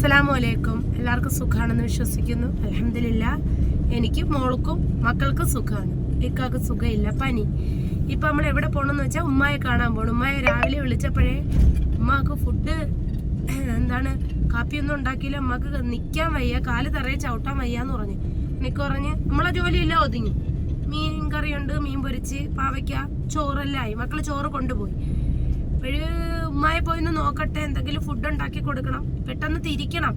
അസ്സലാമു അലൈക്കും എല്ലാവർക്കും സുഖമാണെന്ന് വിശ്വസിക്കുന്നു. അലഹമില്ല എനിക്ക് മോൾക്കും മക്കൾക്കും സുഖമാണ് ഇക്കാക്ക് സുഖമില്ല പനി. ഇപ്പം നമ്മൾ എവിടെ പോകണമെന്ന് വെച്ചാൽ ഉമ്മയെ കാണാൻ പോകണം ഉമ്മയെ രാവിലെ വിളിച്ചപ്പോഴേ ഉമ്മക്ക് ഫുഡ് എന്താണ് കാപ്പിയൊന്നും ഉണ്ടാക്കിയില്ല. ഉമ്മക്ക് നിൽക്കാൻ വയ്യ. കാൽ തറയെ ചവിട്ടാൻ വയ്യ എന്ന് പറഞ്ഞു. എനിക്ക് പറഞ്ഞ് നമ്മളെ ജോലിയില്ല ഒതുങ്ങി. മീൻ കറിയുണ്ട് മീൻ പൊരിച്ച് പാവയ്ക്ക ചോറെല്ലാം ആയി. മക്കൾ ചോറ് കൊണ്ടുപോയി. അപ്പോഴ് ഉമ്മായി പോയി ഒന്ന് നോക്കട്ടെ എന്തെങ്കിലും ഫുഡ് ഉണ്ടാക്കി കൊടുക്കണം. പെട്ടെന്ന് തിരിക്കണം.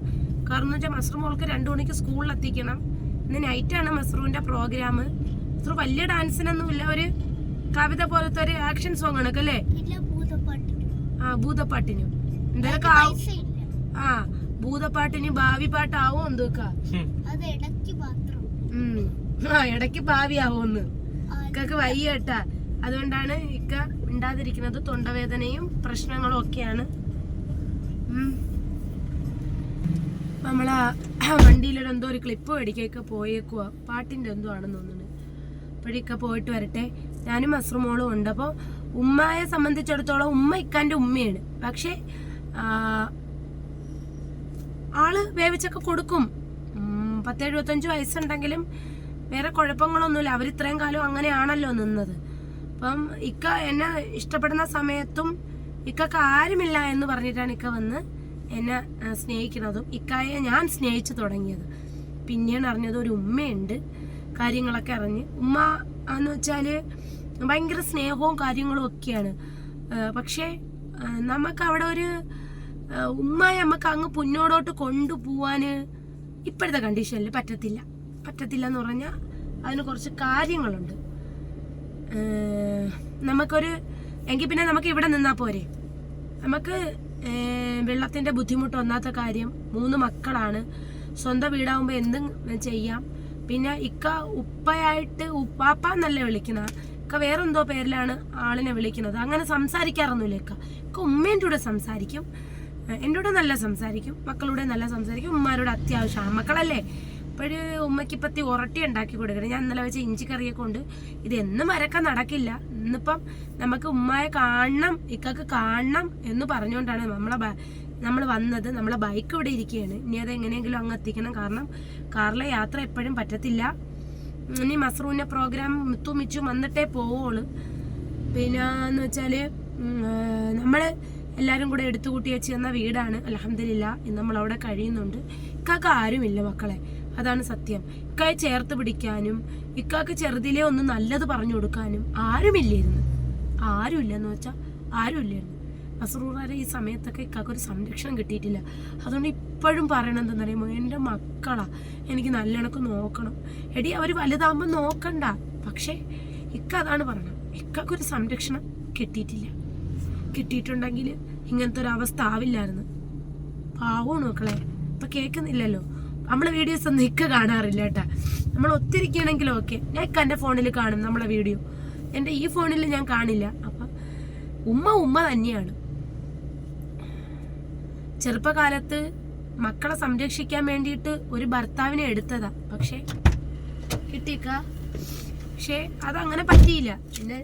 കാരണം എന്ന് വെച്ചാൽ മസ്റൂ മോൾക്ക് രണ്ടു മണിക്ക് സ്കൂളിൽ എത്തിക്കണം. ഇന്ന് നൈറ്റാണ് മസ്റൂവിന്റെ പ്രോഗ്രാം മസ്റൂ വലിയ ഡാൻസിനൊന്നും ഇല്ല. ഒരു കവിത പോലത്തെ ഒരു ആക്ഷൻ സോങ് ആണ് അല്ലേ? ആ ഭൂതപ്പാട്ടിന്. എന്തൊക്കെ ആ ഭൂതപ്പാട്ടിന് ഭാവി പാട്ടാവോ എന്തൊക്കെ? അത് ഇടയ്ക്ക് മാത്രം. ആ ഇടയ്ക്ക് ഭാവി ആവോന്ന് ഇക്കൊക്കെ വയ്യ കേട്ടാ അതുകൊണ്ടാണ് ഇക്ക ഉണ്ടാതിരിക്കുന്നത് തൊണ്ടവേദനയും പ്രശ്നങ്ങളും ഒക്കെയാണ്. നമ്മൾ നമ്മളാ വണ്ടിയിലൊരു എന്തോ ഒരു ക്ലിപ്പ് മേടിക്കൊക്കെ പോയേക്കുക പാട്ടിന്റെ എന്തോ ആണെന്ന് തോന്നുന്നു. അപ്പോഴിക്ക പോയിട്ട് വരട്ടെ. ഞാനും അസ്രമോളും ഉണ്ട്. അപ്പോൾ ഉമ്മയെ സംബന്ധിച്ചിടത്തോളം ഉമ്മ ഇക്കാന്റെ ഉമ്മയാണ്. പക്ഷേ ആൾ വേവിച്ചൊക്കെ കൊടുക്കും. പത്തെഴുപത്തഞ്ച് വയസ്സുണ്ടെങ്കിലും വേറെ കുഴപ്പങ്ങളൊന്നുമില്ല. അവർ ഇത്രയും കാലം അങ്ങനെയാണല്ലോ നിന്നത്. അപ്പം ഇക്ക എന്നെ ഇഷ്ടപ്പെടുന്ന സമയത്തും ഇക്കക്ക് ആരുമില്ല എന്ന് പറഞ്ഞിട്ടാണ് ഇക്ക വന്ന് എന്നെ സ്നേഹിക്കുന്നതും ഇക്കായെ ഞാൻ സ്നേഹിച്ച് തുടങ്ങിയത്. പിന്നെയാണ് അറിഞ്ഞത് ഒരു ഉമ്മയുണ്ട്. കാര്യങ്ങളൊക്കെ അറിഞ്ഞ്. ഉമ്മ എന്ന് വെച്ചാൽ ഭയങ്കര സ്നേഹവും കാര്യങ്ങളും ഒക്കെയാണ്. പക്ഷേ നമുക്ക് അവിടെ ഒരു ഉമ്മയെ നമുക്ക് അങ്ങ് പുന്നോടോട്ട് കൊണ്ടുപോവാൻ ഇപ്പോഴത്തെ കണ്ടീഷനിൽ പറ്റത്തില്ല. പറ്റത്തില്ല എന്ന് പറഞ്ഞാൽ അതിന് കുറച്ച് കാര്യങ്ങളുണ്ട്. നമുക്കൊരു എങ്കിൽ പിന്നെ നമുക്ക് ഇവിടെ നിന്നാൽ പോരെ. നമുക്ക് വെള്ളത്തിന്റെ ബുദ്ധിമുട്ട് ഒന്നാത്ത കാര്യം മൂന്ന് മക്കളാണ്. സ്വന്തം വീടാവുമ്പോൾ എന്തും ചെയ്യാം. പിന്നെ ഇക്ക ഉപ്പയായിട്ട് ഉപ്പാപ്പ എന്നല്ല വിളിക്കുന്ന ഇക്ക വേറെന്തോ പേരിലാണ് ആളിനെ വിളിക്കുന്നത് അങ്ങനെ സംസാരിക്കാറൊന്നുമില്ല ഇക്ക. ഇക്ക ഉമ്മേന്റെ കൂടെ സംസാരിക്കും. എന്റെ കൂടെ നല്ല സംസാരിക്കും. മക്കളുടെ നല്ല സംസാരിക്കും. ഉമ്മാരോട് അത്യാവശ്യമാണ്. മക്കളല്ലേ? അപ്പോഴ് ഉമ്മയ്ക്ക് ഇപ്പത്തി ഉറട്ടി ഉണ്ടാക്കി കൊടുക്കണം. ഞാൻ ഇന്നലെ വെച്ച ഇഞ്ചിക്കറിയൊക്കെ കൊണ്ട് ഇത് എന്നും വരക്കാൻ നടക്കില്ല. ഇന്നിപ്പം നമുക്ക് ഉമ്മയെ കാണണം ഇക്കക്ക് കാണണം എന്ന് പറഞ്ഞുകൊണ്ടാണ് നമ്മളെ നമ്മൾ വന്നത്. നമ്മളെ ബൈക്ക് ഇവിടെ ഇരിക്കുകയാണ്. ഇനി അത് എങ്ങനെയെങ്കിലും അങ്ങ് എത്തിക്കണം. കാരണം കാറിലെ യാത്ര എപ്പോഴും പറ്റത്തില്ല. ഇനി മസ്റൂവിന്റെ പ്രോഗ്രാം മിത്തു മിച്ചു വന്നിട്ടേ പോവുള്ളൂ. പിന്നെ എന്ന് വെച്ചാൽ നമ്മൾ എല്ലാവരും കൂടെ എടുത്തു കൂട്ടി വെച്ച് തന്ന വീടാണ്. അലഹമില്ല ഇന്ന് നമ്മൾ അവിടെ കഴിയുന്നുണ്ട്. ഇക്കാക്ക് ആരുമില്ല മക്കളെ. അതാണ് സത്യം. ഇക്കായെ ചേർത്ത് പിടിക്കാനും ഇക്കാക്ക് ചെറുതിലെ ഒന്ന് നല്ലത് പറഞ്ഞു കൊടുക്കാനും ആരുമില്ലായിരുന്നു. ആരുമില്ലെന്ന് വെച്ചാൽ ആരുമില്ലായിരുന്നു. മസറൂറാരെ ഈ സമയത്തൊക്കെ ഇക്കാക്ക് ഒരു സംരക്ഷണം കിട്ടിയിട്ടില്ല. അതുകൊണ്ട് ഇപ്പോഴും പറയണത് എന്താണെന്നറിയുമോ? എന്റെ മക്കളാ എനിക്ക് നല്ലണക്ക് നോക്കണം. എടി അവർ വലുതാകുമ്പോൾ നോക്കണ്ട. പക്ഷേ ഇക്ക അതാണ് പറയണം ഇക്കാക്കൊരു സംരക്ഷണം കിട്ടിയിട്ടില്ല. കിട്ടിയിട്ടുണ്ടെങ്കിൽ ഇങ്ങനത്തെ ഒരു അവസ്ഥ ആവില്ലായിരുന്നു. പാവമാണ് മക്കളെ. ഇപ്പം കേൾക്കുന്നില്ലല്ലോ നമ്മളെ വീഡിയോസ് ഒന്നും ഇക്ക കാണാറില്ല കേട്ടാ. നമ്മൾ ഒത്തിരിക്കുകയാണെങ്കിലും ഓക്കെ ഞാൻ ഇക്ക എന്റെ ഫോണിൽ കാണും നമ്മളെ വീഡിയോ എന്റെ ഈ ഫോണിൽ ഞാൻ കാണില്ല. അപ്പം ഉമ്മ ഉമ്മ തന്നെയാണ്. ചെറുപ്പകാലത്ത് മക്കളെ സംരക്ഷിക്കാൻ വേണ്ടിയിട്ട് ഒരു ഭർത്താവിനെ എടുത്തതാ. പക്ഷേ കിട്ടിക്ക പക്ഷേ അതങ്ങനെ പറ്റിയില്ല. പിന്നെ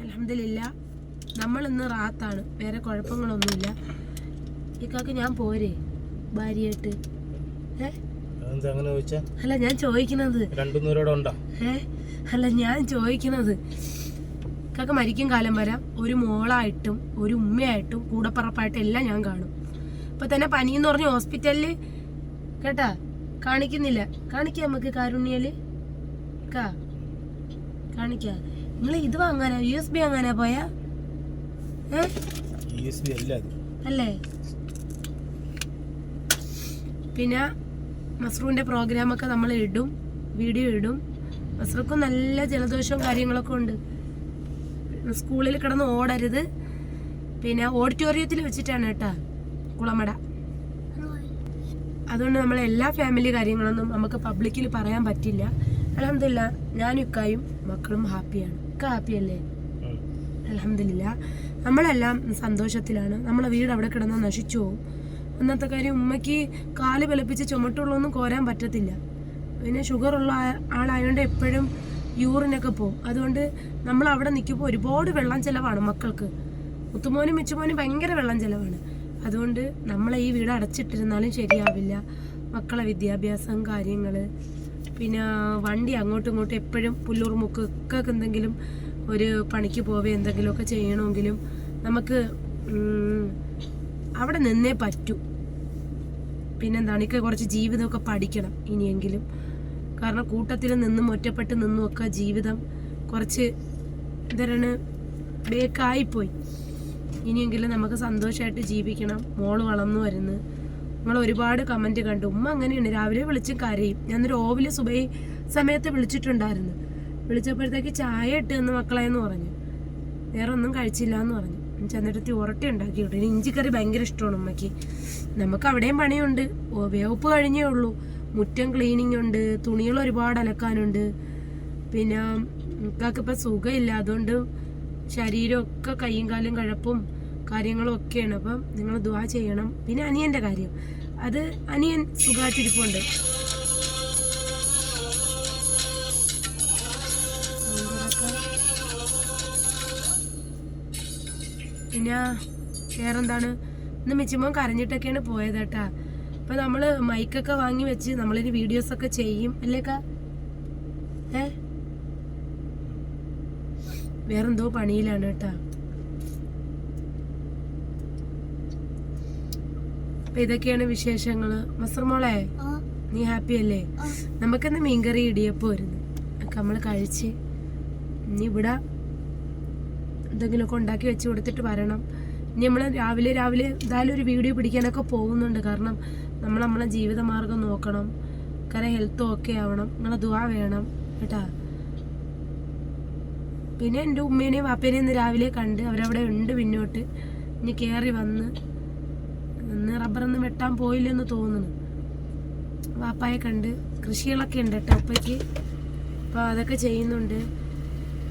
അലഹമില്ല നമ്മൾ ഇന്ന് റാത്താണ്. വേറെ കുഴപ്പങ്ങളൊന്നുമില്ല. ഇക്കാക്ക് ഞാൻ പോരെ ഭാര്യയായിട്ട് ഏ അതെന്താ അങ്ങനെ ചോദിച്ചാ അല്ല ഞാൻ ചോദിക്കുന്നത്. അല്ല ഞാൻ ചോദിക്കുന്നത്. കാക്ക മരിക്കും കാലം വരാം ഒരു മോളായിട്ടും ഒരു ഉമ്മയായിട്ടും കൂടപ്പറപ്പായിട്ടും എല്ലാം ഞാൻ കാണും. ഇപ്പൊ തന്നെ പനിയെന്ന് പറഞ്ഞ ഹോസ്പിറ്റലിൽ കേട്ടാ കാണിക്കുന്നില്ല. കാണിക്കാം നമുക്ക് കാരുണ്യൽ? കാ കാണിക്കാ. നിങ്ങൾ ഇത് വാങ്ങാനാ? യു എസ് ബി വാങ്ങാനാ പോയാ? അല്ലേ? പിന്നെ മസ്റൂവിന്റെ പ്രോഗ്രാമൊക്കെ നമ്മൾ ഇടും വീഡിയോ ഇടും. മസ്റൂക്കും നല്ല ജലദോഷവും കാര്യങ്ങളൊക്കെ ഉണ്ട്. സ്കൂളിൽ കിടന്ന് ഓടരുത്. പിന്നെ ഓഡിറ്റോറിയത്തിൽ വെച്ചിട്ടാണ് കേട്ടോ കുളമട. അതുകൊണ്ട് നമ്മൾ എല്ലാ ഫാമിലി കാര്യങ്ങളൊന്നും നമുക്ക് പബ്ലിക്കിൽ പറയാൻ പറ്റില്ല. അലഹമില്ല ഞാനും ഇക്കായും മക്കളും ഹാപ്പിയാണ്. ഇക്ക ഹാപ്പിയല്ലേ. അലഹമില്ല നമ്മളെല്ലാം സന്തോഷത്തിലാണ്. നമ്മളെ വീട് അവിടെ കിടന്ന് നശിച്ചു പോകും ഒന്നത്തെ കാര്യം ഉമ്മയ്ക്ക് കാൽ വിലപ്പിച്ച് ചുമട്ടുള്ളൊന്നും കോരാൻ പറ്റത്തില്ല. പിന്നെ ഷുഗർ ഉള്ള ആളായതുകൊണ്ട് എപ്പോഴും യൂറിനൊക്കെ പോകും. അതുകൊണ്ട് നമ്മൾ അവിടെ നിൽക്കുമ്പോൾ ഒരുപാട് വെള്ളം ചിലവാണ് മക്കൾക്ക്. മുത്തുമോനും മിച്ചുമോനും ഭയങ്കര വെള്ളം ചിലവാണ്. അതുകൊണ്ട് നമ്മളെ ഈ വീട് അടച്ചിട്ടിരുന്നാലും ശരിയാവില്ല. മക്കളെ വിദ്യാഭ്യാസം കാര്യങ്ങൾ പിന്നെ വണ്ടി അങ്ങോട്ടും ഇങ്ങോട്ടും എപ്പോഴും പുല്ലൂർ മുക്കൊക്കെ എന്തെങ്കിലും ഒരു പണിക്ക് പോവേ എന്തെങ്കിലുമൊക്കെ ചെയ്യണമെങ്കിലും നമുക്ക് അവിടെ നിന്നേ പറ്റൂ. പിന്നെന്താണ്? എനിക്ക് കുറച്ച് ജീവിതമൊക്കെ പഠിക്കണം ഇനിയെങ്കിലും. കാരണം കൂട്ടത്തിൽ നിന്നും ഒറ്റപ്പെട്ട് നിന്നും ഒക്കെ ജീവിതം കുറച്ച് എന്താണ് ബേക്കായിപ്പോയി ഇനിയെങ്കിലും നമുക്ക് സന്തോഷമായിട്ട് ജീവിക്കണം. മോൾ വളർന്നു വരുന്നു. നിങ്ങൾ ഒരുപാട് കമന്റ് കണ്ടു. ഉമ്മ അങ്ങനെയാണ്. രാവിലെ വിളിച്ചും കരയും. ഞാനൊരു ഓവിൽ സുബൈ സമയത്ത് വിളിച്ചിട്ടുണ്ടായിരുന്നു. വിളിച്ചപ്പോഴത്തേക്ക് ചായ ഇട്ട് എന്ന് മക്കളെ എന്ന് പറഞ്ഞു. വേറെ ഒന്നും കഴിച്ചില്ല എന്ന് പറഞ്ഞു. ചെന്നിട്ട് ഉരട്ടി ഉണ്ടാക്കി വിട്ടു ഇഞ്ചിക്കറി ഭയങ്കര ഇഷ്ടമാണ് ഉമ്മയ്ക്ക്. നമുക്ക് അവിടെയും പണിയുണ്ട്. വേവപ്പ് കഴിഞ്ഞേ ഉള്ളൂ. മുറ്റം ക്ലീനിങ് ഉണ്ട്. തുണികൾ ഒരുപാട് അലക്കാനുണ്ട്. പിന്നെ നമുക്കൊക്കെ ഇപ്പം സുഖമില്ല. അതുകൊണ്ട് ശരീരമൊക്കെ കൈയും കാലും കഴപ്പും കാര്യങ്ങളും ഒക്കെയാണ്. അപ്പം നിങ്ങൾ ദുവാ ചെയ്യണം. പിന്നെ അനിയന്റെ കാര്യം. അത് അനിയൻ സുഖമായിട്ടിരിപ്പുണ്ട്. പിന്നെ വേറെന്താണ്? ഇന്ന് മിച്ചുമോൻ കരഞ്ഞിട്ടൊക്കെയാണ് പോയത് കേട്ടാ അപ്പൊ നമ്മൾ മൈക്കൊക്കെ വാങ്ങി വെച്ച് നമ്മളിനി വീഡിയോസ് ഒക്കെ ചെയ്യും അല്ലേക്കാ ഏ? വേറെന്തോ പണിയിലാണ് കേട്ടാ. അപ്പൊ ഇതൊക്കെയാണ് വിശേഷങ്ങൾ. മസർമോളെ നീ ഹാപ്പി അല്ലേ? നമുക്കെന്ന് നമുക്കിന്ന് മീൻകറി ഇടിയപ്പോ വരുന്നു ഒക്കെ നമ്മൾ കഴിച്ച് നീ ഇവിടെ എന്തെങ്കിലുമൊക്കെ ഉണ്ടാക്കി വെച്ച് കൊടുത്തിട്ട് വരണം. ഇനി നമ്മൾ രാവിലെ രാവിലെ എന്തായാലും ഒരു വീഡിയോ പിടിക്കാനൊക്കെ പോകുന്നുണ്ട്. കാരണം നമ്മൾ നമ്മളെ ജീവിതമാർഗം നോക്കണം. കാരണം ഹെൽത്ത് ഓക്കെ ആവണം. നിങ്ങളെ ദുവാ വേണം. കേട്ടാ? പിന്നെ എന്റെ ഉമ്മേനെയും വാപ്പേനെയും ഇന്ന് രാവിലെ കണ്ട് അവരവിടെ ഉണ്ട് പിന്നോട്ട്. ഇനി കയറി വന്ന് ഇന്ന് റബ്ബറൊന്നും വെട്ടാൻ പോയില്ലെന്ന് തോന്നുന്നു. വാപ്പായെ കണ്ട് കൃഷികളൊക്കെ ഉണ്ട് കേട്ടോ അപ്പയ്ക്ക് അപ്പോൾ അതൊക്കെ ചെയ്യുന്നുണ്ട്.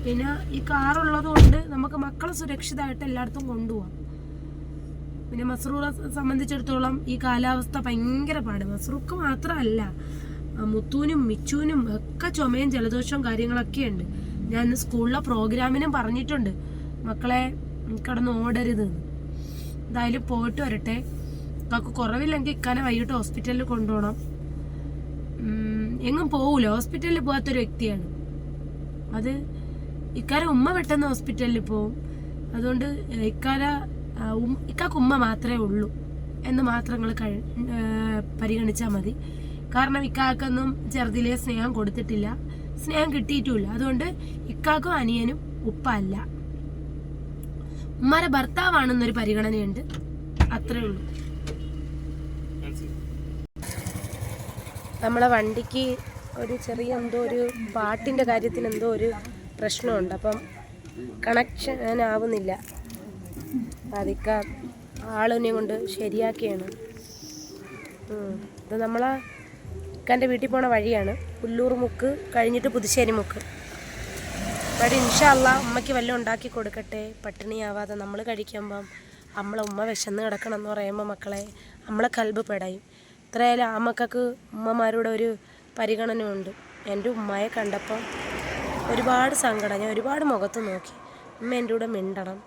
പിന്നെ ഈ കാറുള്ളത് കൊണ്ട് നമുക്ക് മക്കളെ സുരക്ഷിതമായിട്ട് എല്ലായിടത്തും കൊണ്ടുപോകാം പിന്നെ മസ്രൂറെ സംബന്ധിച്ചിടത്തോളം ഈ കാലാവസ്ഥ ഭയങ്കര പാട്. മസ്രൂക്ക് മാത്രമല്ല മുത്തൂനും മിച്ചൂനും ഒക്കെ ചുമയും ജലദോഷവും കാര്യങ്ങളൊക്കെ ഉണ്ട്. ഞാൻ സ്കൂളിലെ പ്രോഗ്രാമിനും പറഞ്ഞിട്ടുണ്ട് മക്കളെ കിടന്ന് ഓടരുത്. എന്തായാലും പോയിട്ട് വരട്ടെ. നമുക്ക് കുറവില്ലെങ്കിൽ ഇക്കാനെ വൈകിട്ട് ഹോസ്പിറ്റലിൽ കൊണ്ടുപോകണം. എങ്ങും പോകൂല ഹോസ്പിറ്റലിൽ പോകാത്തൊരു വ്യക്തിയാണ്. അത് ഇക്കാര ഉമ്മ പെട്ടെന്ന് ഹോസ്പിറ്റലിൽ പോവും. അതുകൊണ്ട് ഇക്കാര ഇക്കാക്ക് ഉമ്മ മാത്രമേ ഉള്ളൂ എന്ന് മാത്രം നിങ്ങൾ പരിഗണിച്ചാൽ മതി. കാരണം ഇക്കാക്കൊന്നും ചെറുതിലെ സ്നേഹം കൊടുത്തിട്ടില്ല. സ്നേഹം കിട്ടിയിട്ടുമില്ല. അതുകൊണ്ട് ഇക്കാക്കും അനിയനും ഉപ്പ അല്ല. ഉമ്മാരെ ഭർത്താവാണെന്നൊരു പരിഗണനയുണ്ട്. അത്രേ ഉള്ളൂ. നമ്മളെ വണ്ടിക്ക് ഒരു ചെറിയ എന്തോ ഒരു പാട്ടിന്റെ കാര്യത്തിന് എന്തോ ഒരു പ്രശ്നമുണ്ട്. അപ്പം കണക്ഷൻ ആവുന്നില്ല. അതിക്ക ആളിനെ കൊണ്ട് ശരിയാക്കിയാണ്. ഇത് നമ്മളെ ഇക്കാന്റെ വീട്ടിൽ പോണ വഴിയാണ്. പുല്ലൂർ മുക്ക് കഴിഞ്ഞിട്ട് പുതുശ്ശേരി മുക്ക്. വഴി ഇൻഷല്ല ഉമ്മയ്ക്ക് വല്ലതും ഉണ്ടാക്കി കൊടുക്കട്ടെ. പട്ടിണിയാവാതെ നമ്മൾ കഴിക്കുമ്പം നമ്മളെ ഉമ്മ വിശന്ന് കിടക്കണം എന്ന് പറയുമ്പോൾ മക്കളെ നമ്മളെ കൽബ് പെടയും. ഇത്രയായാലും ആ മക്കൾക്ക് ഉമ്മമാരുടെ ഒരു പരിഗണനയുണ്ട്. എന്റെ ഉമ്മയെ കണ്ടപ്പം ഒരുപാട് സങ്കടം. ഞാൻ ഒരുപാട് മുഖത്ത് നോക്കി. ഉമ്മ എന്റെ കൂടെ മിണ്ടണം.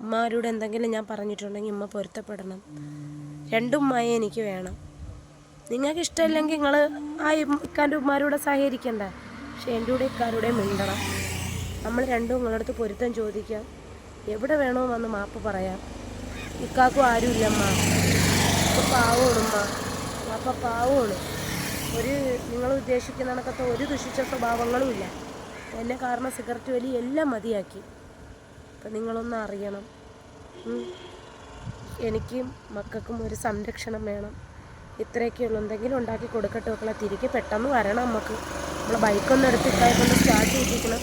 ഉമ്മാരോട് എന്തെങ്കിലും ഞാൻ പറഞ്ഞിട്ടുണ്ടെങ്കിൽ ഉമ്മ പൊരുത്തപ്പെടണം. രണ്ടും ഉമ്മയെ എനിക്ക് വേണം. നിങ്ങൾക്ക് ഇഷ്ടമില്ലെങ്കിൽ നിങ്ങൾ ആ ഇക്കാന്റെ ഉമ്മാരോടെ സഹകരിക്കണ്ട. പക്ഷെ എന്റെ കൂടെ ഇക്കാരുടെ മിണ്ടണം. നമ്മൾ രണ്ടും നിങ്ങളടുത്ത് പൊരുത്തം ചോദിക്കാം. എവിടെ വേണോ വന്ന് മാപ്പ് പറയാം. ഇക്കാക്കും ആരുമില്ലമ്മ. പാവമാണ് പാവമാണുമ്മ അപ്പം പാവമാണ് ഒരു നിങ്ങൾ ഉദ്ദേശിക്കുന്ന കണക്കത്തെ ഒരു ദുഷിച്ച സ്വഭാവങ്ങളും ഇല്ല. എന്നെ കാരണം സിഗരറ്റ് വലി എല്ലാം മതിയാക്കി. അപ്പം നിങ്ങളൊന്ന് അറിയണം. എനിക്കും മക്കൾക്കും ഒരു സംരക്ഷണം വേണം. ഇത്രയൊക്കെയുള്ളൂ. എന്തെങ്കിലും ഉണ്ടാക്കി കൊടുക്കട്ടെ മക്കളെ. തിരികെ പെട്ടെന്ന് വരണം നമുക്ക് നമ്മൾ ബൈക്കൊന്നും എടുത്ത് ഇക്കായെ സ്റ്റാർട്ട് ചെയ്തിരിക്കണം.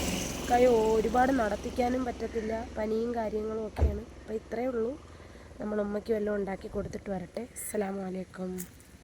കൈ ഒരുപാട് നടത്തിക്കാനും പറ്റത്തില്ല. പനിയും കാര്യങ്ങളും ഒക്കെയാണ്. അപ്പോൾ ഇത്രയേ ഉള്ളൂ. നമ്മൾ ഉമ്മയ്ക്ക് വല്ലതും ഉണ്ടാക്കി കൊടുത്തിട്ട് വരട്ടെ. അസ്സാം അലൈക്കും.